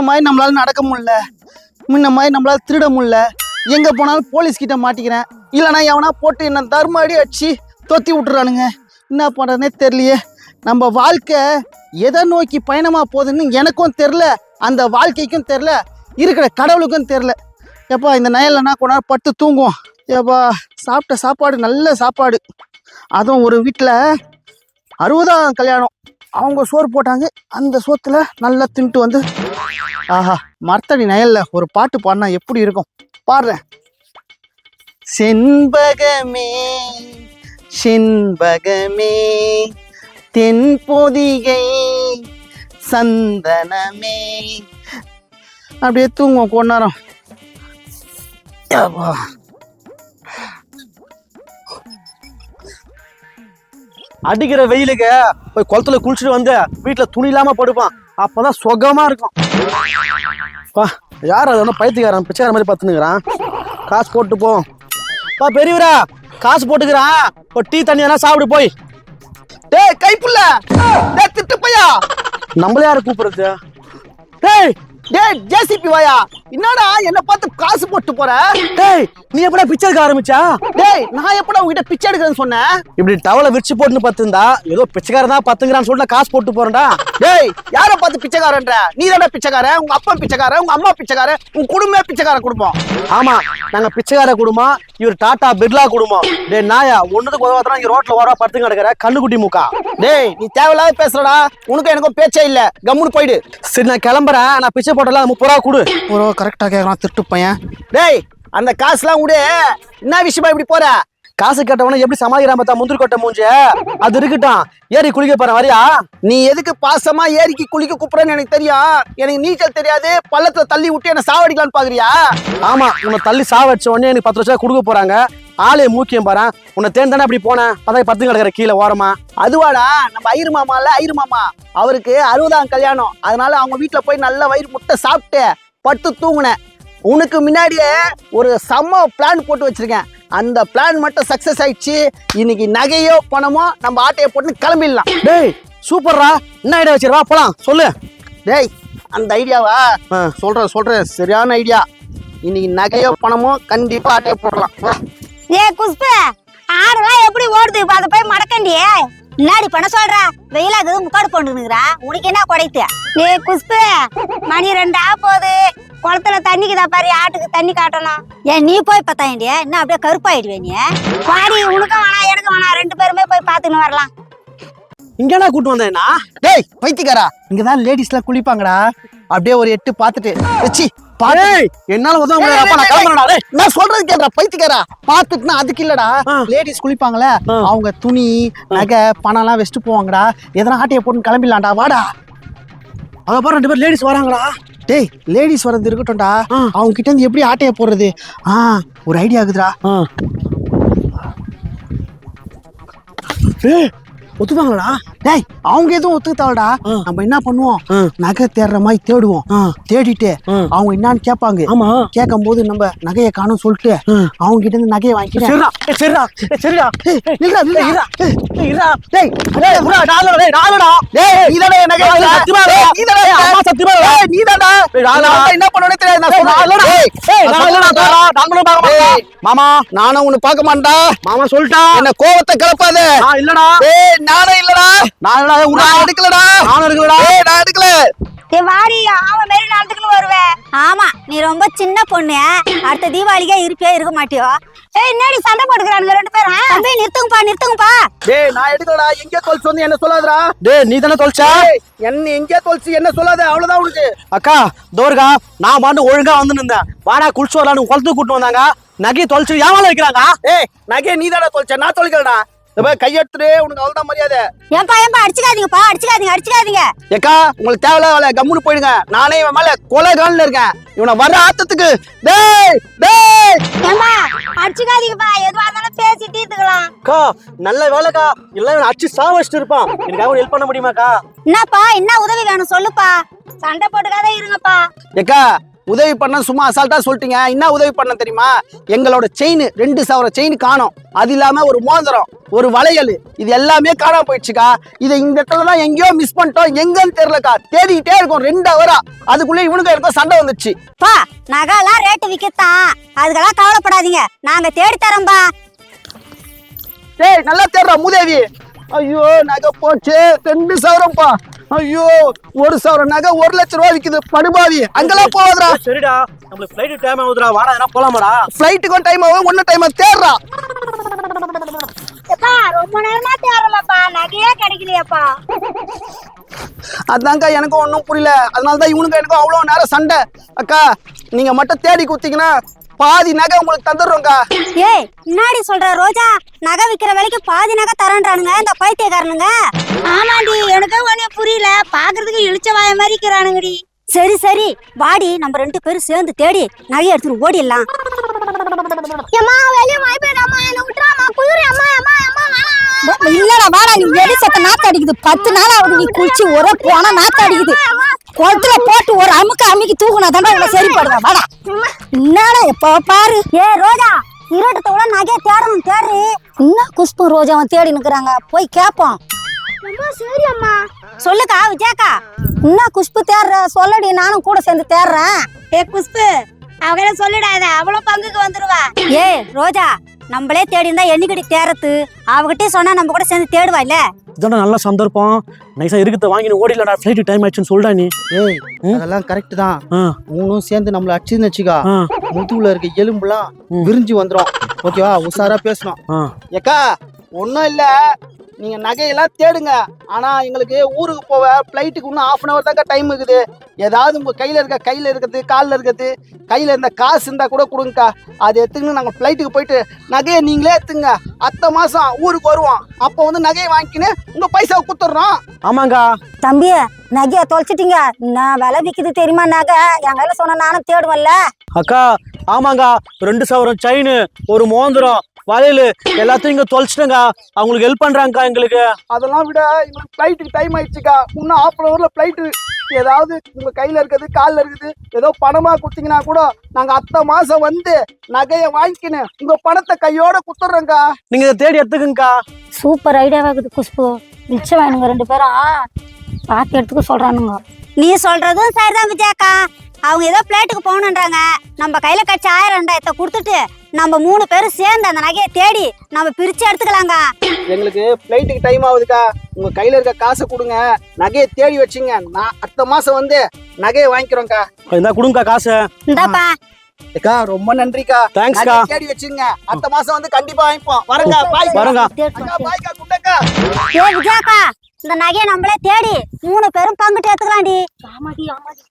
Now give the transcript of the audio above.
முன்ன மாதிரி நம்மளால நடக்க முடியல. முன்ன மாதிரி நம்மளால திருட முடியல. எங்க போனாலும் போலீஸ் கிட்ட மாட்டிக்கிறேன். இல்லைனா எவனா போட்டு என்ன தர்ம அடி அடிச்சு தொத்தி விட்டுறானுங்க. என்ன பண்றதுனே தெரியலையே. நம்ம வாழ்க்கை எதை நோக்கி பயணமா போகுதுன்னு எனக்கும் தெரில அந்த வாழ்க்கைக்கும் தெரில இருக்கிற கடவுளுக்கும் தெரில எப்பா இந்த நயல்லனா கொஞ்ச பட்டு தூங்குவோம். ஏப்பா சாப்பிட்ட சாப்பாடு நல்ல சாப்பாடு. அதுவும் ஒரு வீட்டில் அறுபதாம் கல்யாணம். அவங்க சோறு போட்டாங்க. அந்த சோத்தில் நல்லா தின்ட்டு வந்து ஆஹா மரத்தடி நயல்ல ஒரு பாட்டு பாடினா எப்படி இருக்கும்? பாடுறேன். செண்பகமே செண்பகமே தென்பொதிகை சந்தனமே. அப்படியே தூங்குவோம் கொண்டாரம் நேரம். அடிக்கிற வெயிலுக்கு போய் குளத்துல குளிச்சுட்டு வந்து வீட்டுல துணி இல்லாம படுப்பான். அப்பதான் சுகமா இருக்கும். யார் அது? ஒன்றும் பைத்தியக்காரன் பிச்சைக்கார மாதிரி பார்த்துனுக்குறான் காசு போட்டு போ. பெரியவரா காசு போட்டுக்கிறான் இப்போ டீ தண்ணி எதனா சாப்பிடு போய். டேய் கைப்புள்ள டேய் திட்டு பையா நம்மள யாரை கூப்பிடுறது? டேய் டேய் ஜேசிபி வாயா? என்னடா என்ன பார்த்து காசு போட்டு போற? டேய் நீ எப்படா பிச்சை எடுக்க ஆரம்பிச்சா? டேய் நான் எப்படா உங்ககிட்ட பிச்சை எடுக்கிறேன்னு சொன்னேன்? இப்படி டவலை விரிச்சு போட்டுன்னு பார்த்துருந்தா ஏதோ பிச்சைக்காரன் தான் பத்துங்கிறான்னு சொல்லிட்டு காசு போட்டு போறேன்டா. டேய் யாரை பார்த்து பிச்சைக்காரன்ற? நீ தானே பிச்சைக்காரன் உங்க அப்பா பிச்சைக்காரன் உங்க அம்மா பிச்சைக்காரன் உங்க குடும்பமே பிச்சைக்கார குடும்பம். ஆமா நாங்க பிச்சைக்கார குடும்பம் இவர் டாடா பிர்லா குடும்பம் டேய் நாயா ஒண்ணுக்கு உதவாதான் இங்க ரோட்ல ஓரா படுத்து கிடக்குற கண்ணுக்குட்டி முக்கா. டேய் நீ தேவையில்லாத பேசுறடா உனக்கும் எனக்கும் பேச்சே இல்ல. கம்முன்னு போயிடு. சரி நான் கிளம்புறேன் நான் பிச்சை போட்டல முப்பது ரூபா கொடு. ஒரு கரெக்டா கேக்குறான் திட்டு பையன். டேய் அந்த காசுலாம் விடு என்ன விஷயமா இப்படி போற? காசு கேட்டவன எப்படி சமாளிக்கிறான் பார்த்தா? முந்திரி கொட்டை மூஞ்ச அது இருக்கட்டும். ஏறி குளிக்க போறேன் வரியா நீ எதுக்கு பாசமா ஏரிக்கு குளிக்க கூப்பிடுறன்னு எனக்கு தெரியும் எனக்கு நீச்சல் தெரியாது. பள்ளத்துல தள்ளி விட்டு என்ன சாவடிக்கலான்னு பாக்குறியா? ஆமா உன்னை தள்ளி சாவடிச்ச உடனே எனக்கு பத்து லட்சம் கொடுக்க போறாங்க. ஆளே மூக்கியம் பாரு. உன்னை தேன் தானே அப்படி போனேன் அதான் பத்து கிடக்குற கீழே ஓரமா. அதுவாடா நம்ம ஐயரு மாமா இல்ல? ஐயரு மாமா. அவருக்கு அறுபதாம் கல்யாணம். அதனால அவங்க வீட்டுல போய் நல்ல வயிறு முட்டை சாப்பிட்டு பட்டு தூங்குனேன். உனக்கு முன்னாடியே ஒரு செம்ம பிளான் போட்டு வச்சிருக்கேன். அந்த பிளான் மட்டும் சக்சஸ் ஆயிடுச்சு. இன்னைக்கு நகையோ பணமோ நம்ம ஆட்டையை போட்டு கிளம்பிடலாம். டேய் சூப்பர்ரா. என்ன ஐடியா வச்சிருவா போலாம். சொல்லு. டேய் அந்த ஐடியாவா ஆ. சொல்றேன் சொல்றேன். சரியான ஐடியா இன்னைக்கு நகையோ பணமோ கண்டிப்பா ஆட்டையை போடலாம். ஏ குஷ்பு ஆடுலாம் எப்படி ஓடுது? இப்ப அதை போய் மடக்கண்டியே. முன்னாடி பண்ண சொல்ற. வெயிலாகுது முக்காடு போட்டுனுக்குறா உனக்கு என்ன குடைத்து? ஏ குஷ்பு மணி ரெண்டு ஆக போகுது. குளத்துல தண்ணிக்குதா பாரு ஆட்டுக்கு தண்ணி காட்டணும். ஏன் நீ போய் பார்த்தாண்டியா என்ன அப்படியே கருப்பாயிடுவே நீ? பாடி உனக்கும் வேணாம் எனக்கும் வேணாம். ரெண்டு பேருமே போய் பார்த்துன்னு வரலாம். இங்கடா கூட்டு வந்தேன்னா டேய் பைத்தியக்காரா. இங்கதான் லேடிஸ்லாம் குளிப்பாங்கடா. அப்படியே ஒரு எட்டு பார்த்துட்டு வச்சி டேய் என்னால உதவ முடியாது? அப்பா நான் கிளம்புறேன்டா. டேய் நான் சொல்றது கேட்கறா பைத்தியக்காரா. பார்த்துட்டுனா அதுக்கு இல்லடா. லேடிஸ் குளிப்பாங்களே. அவங்க துணி நகை பணம்லாம் வச்சுட்டு போவாங்கடா. எதனா ஆட்டையை போட்டு கிளம்பிடலாம்டா வாடா. அத பாரு ரெண்டு பேர் லேடிஸ் வராங்கடா. டேய் லேடிஸ் வரது இருக்கட்டும்டா. அவங்க கிட்ட இருந்து எப்படி ஆட்டையை போடுறது? ஆ ஒரு ஐடியா ஆகுதுடா டேய் ஒத்துப்பாங்களா டேய் அவங்க எதுவும் ஒத்துக்கிட்டாடா. நம்ம என்ன பண்ணுவோம். நகை தேடுற மாதிரி தேடுவோம். தேடிட்டு. அவங்க என்னன்னு கேட்பாங்க ஆமா கேட்கும் போது நம்ம நகையை காணும் சொல்லிட்டு. அவங்க கிட்ட இருந்து நகையை வாங்கிக்கிறேன் சரிடா சரிடா. டேய், டேய், டேய். டேய், நீதானே என் நகையை நாலு எடுத்த? சத்தியமா டேய், இல்லடா. நீதானே? அம்மா சத்தியமா இல்லடா. டேய், நீதான்டா. டேய், என்ன பண்ணுவேனே தெரியாது, நான். டேய், நாங்களும் பார்க்க மாட்டோம். டேய், மாமா நானும் உன்னை பார்க்க மாட்டா மாமா சொல்லிட்டா என்ன கோவத்தை கிளப்பாத இல்லடா டேய் நானும் இல்லடா. நான் இல்லடா ஏய். நான் எடுக்கலடா. நானும் இருக்குடா டேய் நான் எடுக்கல. ஏ வாடி அவன் மாரி நடந்துக்குன்னு வருவேன் ஆமா நீ ரொம்ப சின்ன பொண்ணு அடுத்த தீபாவளிக்கே இருப்பியா இருக்க மாட்டியோ? ஏய் என்னடி சண்டை போட்டுக்கிறானுங்க ரெண்டு பேரும் தம்பி நிறுத்துங்கப்பா நிறுத்துங்கப்பா. டேய் நான் எடுக்கலடா. எங்கே தொலைச்சு வந்து என்ன சொல்லாதடா? டேய் நீ தானே தொலைச்சா? டேய், என்ன எங்கே தொலைச்சு என்ன சொல்லாத? அவ்வளவுதான் உனக்கு. அக்கா தோர்கா நான் பாட்டு ஒழுங்கா வந்து நின்றேன் வாடா குளிச்சு வரலான்னு குளத்துக்கு கூட்டு வந்தாங்க. நகையை தொலைச்சு ஏமால வைக்கிறாங்க? ஏய் நகை நீதாடா தொலைச்ச. நான் தொலைக்கலடா. இப்ப கையெடுத்துட்டு உனக்கு அவ்வளவுதான் மரியாதை. ஏன்பா ஏன்பா அடிச்சுக்காதீங்கப்பா அடிச்சுக்காதீங்க அடிச்சுக்காதீங்க. ஏக்கா உங்களுக்கு தேவையில்ல வேலை கம்முன்னு போயிடுங்க. நானே இவன் மேல கொலை காலில் இருக்கேன். இவனை வர ஆத்தத்துக்கு டேய் டேய். ஏன்பா அடிச்சுக்காதீங்கப்பா எதுவா இருந்தாலும் பேசி தீர்த்துக்கலாம். அக்கா நல்ல வேலைக்கா. இல்ல இவனை அடிச்சு சாவச்சிட்டு இருப்பான். எனக்காக ஹெல்ப் பண்ண முடியுமாக்கா? என்னப்பா என்ன உதவி வேணும் சொல்லுப்பா. சண்டை போட்டுக்காத இருங்கப்பா. ஏக்கா உதவி பண்ண சும்மா அசால்ட்டா சொல்லிட்டீங்க. என்ன உதவி பண்ண தெரியுமா? எங்களோட செயின் ரெண்டு சவர செயின் காணோம். அது இல்லாம ஒரு மோதிரம் ஒரு வளையல் இது எல்லாமே காணாம போயிடுச்சுக்கா. இதை இந்த இடத்துல தான் எங்கேயோ மிஸ் பண்ணிட்டோம். எங்கன்னு தெரியலக்கா. தேடிக்கிட்டே இருக்கோம் ரெண்டு ஹவரா அதுக்குள்ள இவனுக்கு எனக்கும் சண்டை வந்துச்சு. பா நகைலாம் ரேட்டு விக்கத்தான். அதுக்கெல்லாம் கவலைப்படாதீங்க. நாங்க தேடி தரோம்பா டேய் நல்லா தேடுறா மூதேவி. ஐயோ நகை போச்சு. ரெண்டு சவரம்ப்பா ஐயோ ஒரு சவரம் நகை ஒரு லட்ச ரூபா விக்குது. படுபாவி அங்கெல்லாம் போகாதடா. சரிடா. நம்மளுக்கு ஃப்ளைட் டைம் ஆகுதுடா. வாடா எதனா போலாமாடா. ஃப்ளைட்டுக்கும் டைம் ஆகும் ஒன்னும் டைம் தேடுறா. ரொம்ப நேரமா தேடுறலப்பா நகையே கிடைக்கலையாப்பா. அதான்க்கா எனக்கும் ஒன்றும் புரியல. அதனால தான் இவனுக்கு எனக்கும் அவ்வளோ நேரம் சண்டை. அக்கா நீங்க மட்டும் தேடி கொடுத்தீங்கன்னா பாதி நகை உங்களுக்கு தந்துடுறோம்க்கா. ஏய் முன்னாடி சொல்ற ரோஜா நகை விக்கிற விலைக்கு பாதி நகை தரேன்றானுங்க இந்த பைத்தியக்காரனுங்க. ஆமாண்டி எனக்கு ஒன்னும் புரியல. பாக்குறதுக்கு இழிச்ச வாய மாதிரி இருக்கிறானுங்கடி. சரி சரி. வாடி நம்ம ரெண்டு பேரும் சேர்ந்து தேடி நகையை எடுத்துட்டு ஓடிடலாம். அம்மா வெளிய வாய்ப்பேடாமா என்ன விட்டுறாமா குதிரை அம்மா அம்மா அம்மா இல்லடா வாடா நீ வெடி சத்த நாத்து அடிக்குது பத்து நாள் ஆகுது நீ குளிச்சு ஒரே போனா நாத்து அடிக்குது குளத்துல போட்டு ஒரு அமுக்கு அமுக்கி தூக்குனா தாண்டா உங்களை சரி படுவா வாடா. என்னடா எப்ப பாரு. ஏ ரோஜா இருட்டத்தோட நகைய தேடணும் தேடு. என்ன குஷ்பு ரோஜாவும் தேடி நிக்கிறாங்க? போய் கேப்போம். சரி அம்மா. சொல்லுக்கா விஜயாக்கா என்ன குஷ்பு தேடுற? சொல்லடி நானும் கூட சேர்ந்து தேடுறேன். ஏ குஷ்பு அவங்கள சொல்லிடாத. அவ்வளவு பங்குக்கு வந்துருவா. ஏ ரோஜா நம்மளே தேடி இருந்தா எண்ணிக்கடி தேரத்து அவகிட்டே சொன்னா நம்ம கூட சேர்ந்து தேடுவா இல்ல? இதான்டா நல்ல சந்தர்ப்பம். நைஸா இருக்குது வாங்கி ஓடிலடா ஃப்ளைட் டைம் ஆயிடுச்சுன்னு சொல்டா நீ. ஏய் அதெல்லாம் கரெக்ட் தான். மூணும் சேர்ந்து நம்மள அடிச்சுன்னு வச்சுக்கா. முதுகுல இருக்க எலும்புலாம் விரிஞ்சு வந்துடும் ஓகேவா உஷாரா பேசணும். ஏக்கா ஒன்றும் இல்ல. நீங்க நகையெல்லாம் தேடுங்க. ஆனா எங்களுக்கு ஊருக்கு போக ஃப்ளைட்டுக்கு இன்னும் ஆஃப் அன் ஹவர் தாங்க டைம் இருக்குது. ஏதாவது உங்க கையில இருக்க கையில இருக்கிறது காலில் இருக்கிறது கையில இருந்த காசு இருந்தா கூட கொடுங்கக்கா. அதை எடுத்துக்கின்னு நாங்கள் ஃப்ளைட்டுக்கு போயிட்டு நகையை நீங்களே எடுத்துங்க. அத்த மாசம் ஊருக்கு வருவோம் அப்போ வந்து நகையை வாங்கிக்கின்னு உங்க பைசாவை கொடுத்துட்றோம். ஆமாங்கா. தம்பி நகைய தொலைச்சிட்டீங்க. நான் விலை விக்குது தெரியுமா நகை? என் கையில சொன்ன நானும் தேடுவேன்ல. அக்கா ஆமாங்கா. ரெண்டு சவரம் செயின் ஒரு மோந்திரம் வளையல் எல்லாத்தையும் இங்க தொலைச்சிட்டேங்க. அவங்களுக்கு ஹெல்ப் பண்றாங்கக்கா எங்களுக்கு. அதெல்லாம் விட எங்களுக்கு ஃப்ளைட்டுக்கு டைம் ஆயிடுச்சுக்கா. இன்னும் ஆஃப் அன் ஹவரில் ஃப்ளைட்டு ஏதாவது உங்கள் கையில் இருக்குது காலில் இருக்குது ஏதோ பணமாக கொடுத்தீங்கன்னா கூட நாங்கள் அத்தை மாதம் வந்து நகையை வாங்கிக்கின்னு உங்கள் பணத்தை கையோட குத்துறோங்க்கா நீங்க இதை தேடி எடுத்துக்கங்கக்கா. சூப்பர் ஐடியாவா இருக்குது குஷ்பு. மிச்சம் வேணுங்க ரெண்டு பேரும். பார்த்து எடுத்துக்க சொல்றானுங்க. நீ சொல்றதும் சரிதான் விஜயாக்கா அவங்க ஏதோ பிளேட்டுக்கு போகணுன்றாங்க. நம்ம கையில கட்சி ஆயிரம் ரெண்டாயிரத்தை கொடுத்துட்டு நம்ம மூணு பேரும் சேர்ந்து அந்த நகையை தேடி நம்ம பிரிச்சு எடுத்துக்கலாங்க. எங்களுக்கு ஃப்ளைட்டுக்கு டைம் ஆகுதுக்கா. உங்கள் கையில் இருக்க காசை கொடுங்க. நகையை தேடி வச்சுங்க. நான் அடுத்த மாதம் வந்து நகையை வாங்கிக்கிறோங்க்கா இந்த கொடுங்கக்கா காசு. இந்தாப்பா. அக்கா ரொம்ப நன்றிக்கா. தேங்க்ஸ்க்கா தேடி வச்சுங்க அடுத்த மாதம் வந்து கண்டிப்பாக வாங்கிப்போம். வரங்க பாய் வரங்க அக்கா பாய்க்கா குண்டக்கா ஏ விஜயாக்கா இந்த நகையை நம்மளே தேடி மூணு பேரும் பங்கிட்டு எடுத்துக்கலாம்டி. ஆமாடி ஆமாடி.